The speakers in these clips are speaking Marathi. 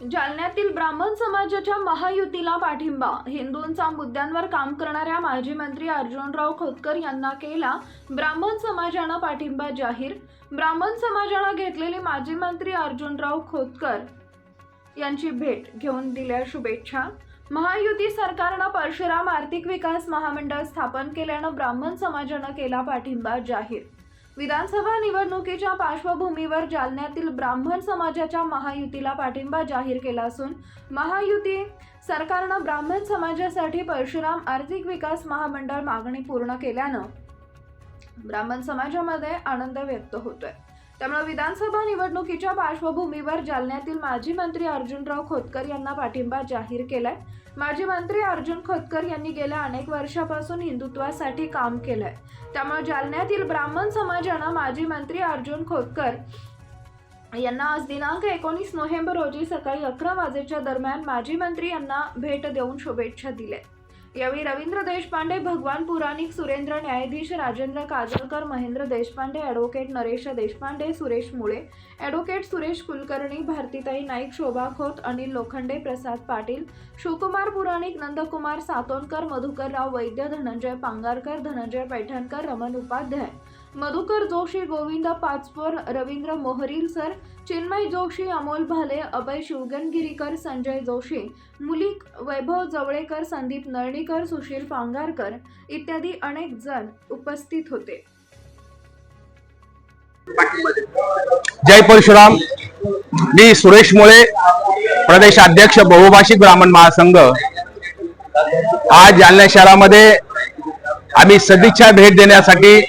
जालन्यातील ब्राह्मण समाजाच्या महायुतीला पाठिंबा. हिंदूंचा मुद्द्यांवर काम करणाऱ्या माजी मंत्री अर्जुनराव खोतकर यांना केला ब्राह्मण समाजानं पाठिंबा जाहीर. ब्राह्मण समाजानं घेतलेली माजी मंत्री अर्जुनराव खोतकर यांची भेट घेऊन दिल्या शुभेच्छा. महायुती सरकारनं परशुराम आर्थिक विकास महामंडळ स्थापन केल्यानं ब्राह्मण समाजानं केला पाठिंबा जाहीर. विधानसभा निवडणुकीच्या पार्श्वभूमीवर जालन्यातील ब्राह्मण समाजाच्या महायुतीला पाठिंबा जाहीर केला असून महायुती सरकारनं ब्राह्मण समाजासाठी परशुराम आर्थिक विकास महामंडळ मागणी पूर्ण केल्यानं ब्राह्मण समाजामध्ये आनंद व्यक्त होतोय. त्यामुळे विधानसभा निवडणुकीच्या पार्श्वभूमीवर जालन्यातील माजी मंत्री अर्जुनराव खोतकर यांना पाठिंबा जाहीर केलाय. माजी मंत्री अर्जुन खोतकर यांनी गेल्या अनेक वर्षापासून हिंदुत्वासाठी काम केलंय. त्यामुळे जालन्यातील ब्राह्मण समाजानं माजी मंत्री अर्जुन खोतकर यांना आज दिनांक एकोणीस नोव्हेंबर रोजी सकाळी अकरा वाजेच्या दरम्यान माजी मंत्री यांना भेट देऊन शुभेच्छा दिल्या. यावेळी रवींद्र देशपांडे भगवान पुराणिक सुरेंद्र न्यायाधीश Rajendra Kajalkar Mahendra Deshpande advocate Naresh Deshpande Suresh Mule advocate Suresh Kulkarni Bharatitai Naik Shobha Khot Anil Lokhande Prasad Patil Shivkumar Puranik Nandkumar Satonkar Madhukarrao Vaidya Dhananjay Pangarkar Dhananjay Paithankar Raman Upadhyay Madhukar Joshi Govind Pachpor Ravindra Moharil sir Chinmay Joshi Amol Bhale Abhay Shivganagirikar Sanjay Joshi Mulik Vaibhav Jawalekar Sandeep Nalnikar Sushil Pangarkar इत्यादी अनेक जण उपस्थित होते. जय परशुराम. मी सुरेश मुळे प्रदेशाध्यक्ष बहुभाषिक ब्राह्मण महासंघ. आज जालना शहरामध्ये आम्ही सदिच्छा भेट देण्यासाठी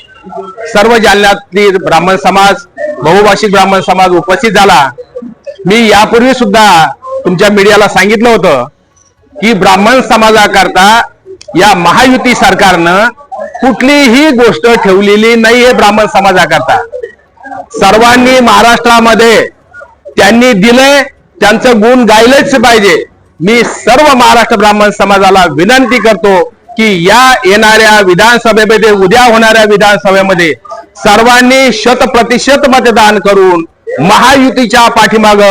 सर्व जालन्यातील ब्राह्मण समाज बहुभाषिक ब्राह्मण समाज उपस्थित झाला. मी यापूर्वी सुद्धा तुमच्या मीडियाला सांगितलं होतं की ब्राह्मण समाजाकरता या महायुती सरकारनं कुठलीही गोष्ट ठेवलेली नाही हे ब्राह्मण समाजाकरता. सर्वांनी महाराष्ट्रामध्ये त्यांनी दिलंय त्यांचं गुण गायलेच पाहिजे. मी सर्व महाराष्ट्र ब्राह्मण समाजाला विनंती करतो की या येणाऱ्या विधानसभेमध्ये उद्या होणाऱ्या विधानसभेमध्ये सर्वांनी शत प्रतिशत मतदान करून महायुतीच्या पाठीमाग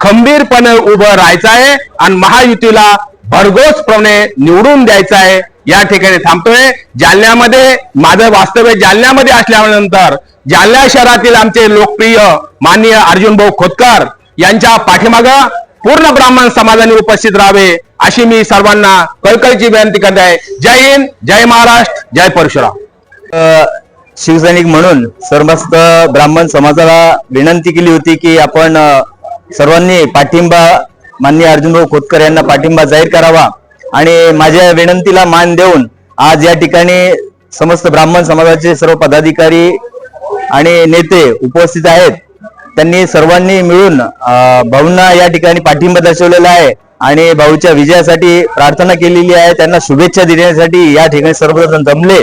खंबीरपणे उभं राहायचं आहे आणि महायुतीला भरघोसपणे निवडून द्यायचं आहे या ठिकाणी थांबतोय. जालन्यामध्ये माझं वास्तव्य जालन्यामध्ये असल्यानंतर जालना शहरातील आमचे लोकप्रिय माननीय अर्जुन भाऊ खोतकर यांच्या पाठीमागं पूर्ण ब्राह्मण समाजाने उपस्थित राहावे अशी मी सर्वांना कळकळीची विनंती करत आहे. जय हिंद जय महाराष्ट्र जय परशुराम. शिवसैनिक म्हणून सर्वस्त ब्राह्मण समाजाला विनंती केली होती की आपण सर्वांनी पाठिंबा माननीय अर्जुनभाऊ खोतकर यांना पाठिंबा जाहीर करावा आणि माझ्या विनंतीला मान देऊन आज या ठिकाणी समस्त ब्राह्मण समाजाचे सर्व पदाधिकारी आणि नेते उपस्थित आहेत. त्यांनी सर्वांनी मिळून भाऊंना या ठिकाणी पाठिंबा दर्शवलेला आहे आणि भाऊच्या विजयासाठी प्रार्थना केलेली आहे. त्यांना शुभेच्छा देण्यासाठी या ठिकाणी सर्वजण जमले.